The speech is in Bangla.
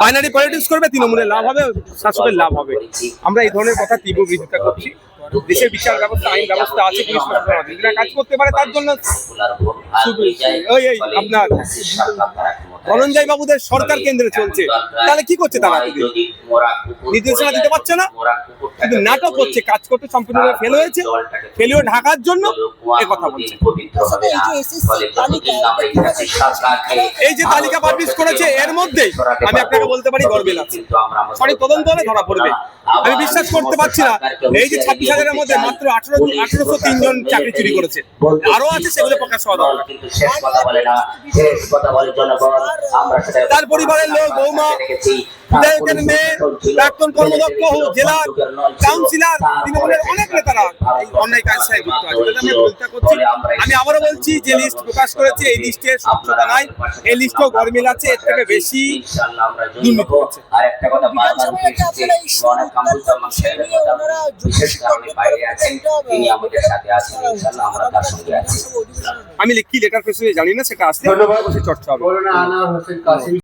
বাইনারি পলিটিক্স করবে তৃণমূলের লাভ হবে, শাসকের লাভ হবে। আমরা এই ধরনের কথা তীব্র বিরোধিতা করছি। দেশের বিচার ব্যবস্থা, আইন ব্যবস্থা আছে, পুলিশ কাজ করতে পারে, তার জন্য ওই আপনার ধনঞ্জয় বাবুদের সরকার কেন্দ্রে চলছে। তাহলে কি করছে তারা নির্দেশনা দিতে পারছে না? কিন্তু নাটক হচ্ছে কাজ করতে সম্পূর্ণ ফেল হয়েছে। ফেলিও ঢাকার জন্য এ কথা বলছে। এই যে তালিকা পাবলিশ করেছে এর মধ্যে আমি আপনাকে বলতে পারি গর্বেল আছে। সঠিক তদন্ত হলে ধরা পড়বে। আমি বিশ্বাস করতে পারছি না। এই যে ছাব্বিশ হাজারের মধ্যে মাত্র আঠারো আঠারোশো তিনজন চাকরি চুরি করেছে। আরও আছে সেগুলো প্রকাশ হওয়া দরকার। তার পরিবারের লোক, বৌমা, বিধায়কের মেয়ে, প্রাক্তন কর্মদক্ষ, কাউন্সিলর, তৃণমূলের অনেক নেতারা এই অন্যায় কাজের সাথে যুক্ত আছে। আমি বিরোধিতা করছি। আমি আবারও বলছি যে লিস্ট প্রকাশ করেছে এই লিস্টে স্বচ্ছতা নাই এই লিস্টেও গরমিল আছে এর থেকে বেশি দুর্নীতি হচ্ছে। আর একটা কথা বারবার উঠে এসেছে অনেক কামরুজ্জামান সাহেবের কথা বিশেষ কারণে বাইরে আছেন তিনি আমাদের সাথে আছেন ইনশাআল্লাহ আমরা তার সঙ্গে আছি আমি কি লেটার প্রেসে জানি না সেটা। বসে চর্চা হবে